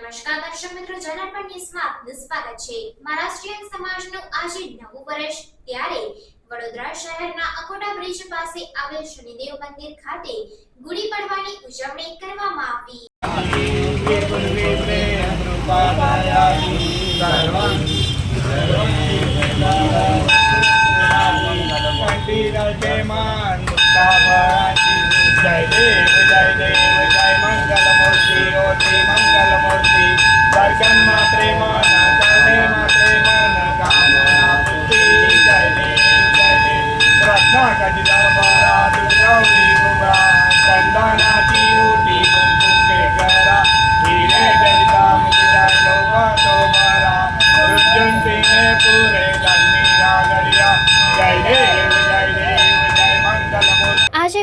નમસ્કાર દર્શક મિત્રો જનાર્પણ ન્યૂઝમાં આપનું સ્વાગત છે. મહારાષ્ટ્રીયન સમાજનું આજે નવું વર્ષ, ત્યારે વડોદરા શહેરના અકોટા બ્રિજ પાસે આવેલ શનિદેવ મંદિર ખાતે ગુડી પડવાની ઉજવણી કરવામાં આવી. મંગલમૂર્તિ ઓતિ મંગલમૂર્તિ દર્શનમાં પ્રેમ દર્શનમાં પ્રેમ કામના બુદ્ધિ જય દેવ જય દેવ રત્ના કજિતા પરા દુર્ગૌરી ગુબરા ચંદનાથી ઉટી કુમકુમ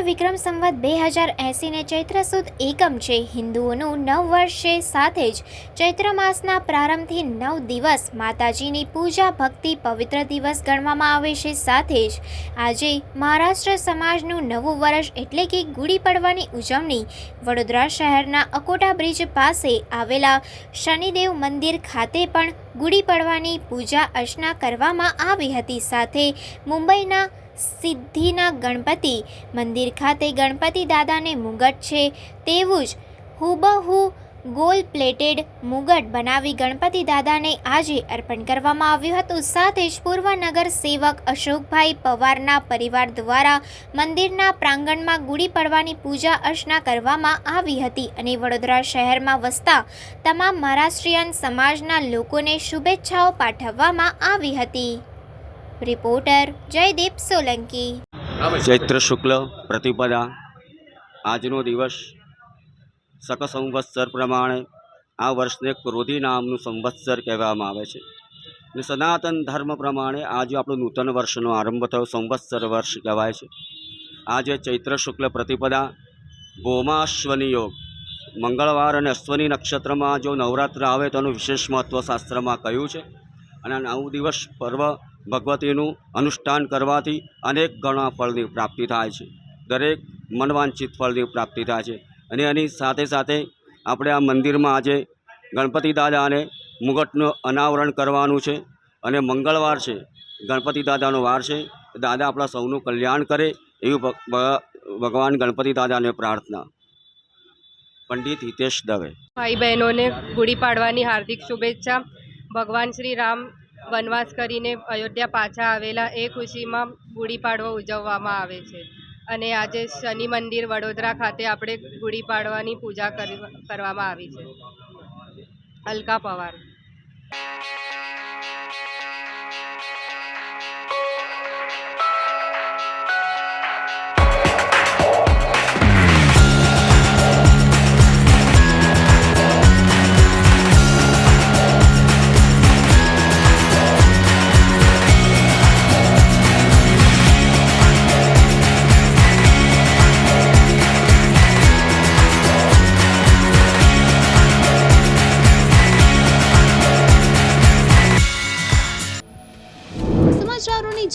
વિક્રમ સંવત બે હજાર એંસીને ચૈત્ર સુદ એકમ છે. હિન્દુઓનું નવ વર્ષ છે સાથે જ ચૈત્ર માસના પ્રારંભથી નવ દિવસ માતાજીની પૂજા ભક્તિ પવિત્ર દિવસ ગણવામાં આવે છે. સાથે જ આજે મહારાષ્ટ્ર સમાજનું નવું વર્ષ એટલે કે ગુડી પડવાની ઉજવણી વડોદરા શહેરના અકોટા બ્રિજ પાસે આવેલા શનિદેવ મંદિર ખાતે પણ ગુડી પડવાની પૂજા અર્ચના કરવામાં આવી હતી. સાથે મુંબઈના સિદ્ધિના ગણપતિ, મંદિર ખાતે ગણપતિ દાદાને મુગટ છે. તેવું જ હુબહુ ગોલ પ્લેટેડ મુગટ બનાવી ગણપતિ દાદાને આજે અર્પણ કરવામાં આવ્યું હતું. સાથે જ પૂર્વ નગર સેવક અશોકભાઈ પવારના પરિવાર દ્વારા મંદિરના પ્રાંગણમાં ગુડી પડવાની પૂજા અર્ચના કરવામાં આવી હતી અને વડોદરા શહેરમાં વસતા તમામ મહારાષ્ટ્રીયન સમાજના લોકોને શુભેચ્છાઓ પાઠવવામાં આવી હતી. રિપોર્ટર જયદીપ સોલંકી. ચૈત્ર શુક્લ પ્રતિપદા. આજનો દિવસ શક સંવત્સર પ્રમાણે આ વર્ષને ક્રોધી નામનું સંવત્સર કહેવામાં આવે છે. અને સનાતન ધર્મ પ્રમાણે આજે આપણો નૂતન વર્ષનો આરંભ થયો, સંવત્સર વર્ષ કહેવાય છે. આજે ચૈત્ર શુક્લ પ્રતિપદા, ગોમાશ્વની યોગ. મંગળવાર અને અશ્વની નક્ષત્રમાં જો નવરાત્ર આવે તો એનું વિશેષ મહત્ત્વ શાસ્ત્રમાં કહ્યું છે. અને આ નવ દિવસ પર્વ ભગવતીનું અનુષ્ઠાન કરવાથી અનેક ગણા ફળની પ્રાપ્તિ થાય છે. દરેક મનવાંછિત ફળની પ્રાપ્તિ થાય છે. અને એની સાથે સાથે આપણે આ મંદિરમાં આજે ગણપતિ દાદાને મુગટનું અનાવરણ કરવાનું છે અને મંગળવાર છે, ગણપતિ દાદાનો વાર છે. દાદા આપણા સૌનું કલ્યાણ કરે એવી ભગ- ભગ- ભગવાન ગણપતિ દાદાને પ્રાર્થના. પંડિત હિતેશ દવે. ભાઈ બહેનોને ગુડી પાડવાની હાર્દિક શુભેચ્છા. ભગવાન શ્રી રામ વનવાસ કરીને અયોધ્યા પાછા આવેલા એ ખુશીમાં ગુડી પાડવો ઉજવવામાં આવે છે. અને આજે શનિ મંદિર વડોદરા ખાતે આપણે ગુડી પાડવાની પૂજા કરી- કરવામાં આવી છે. અલકા પવાર.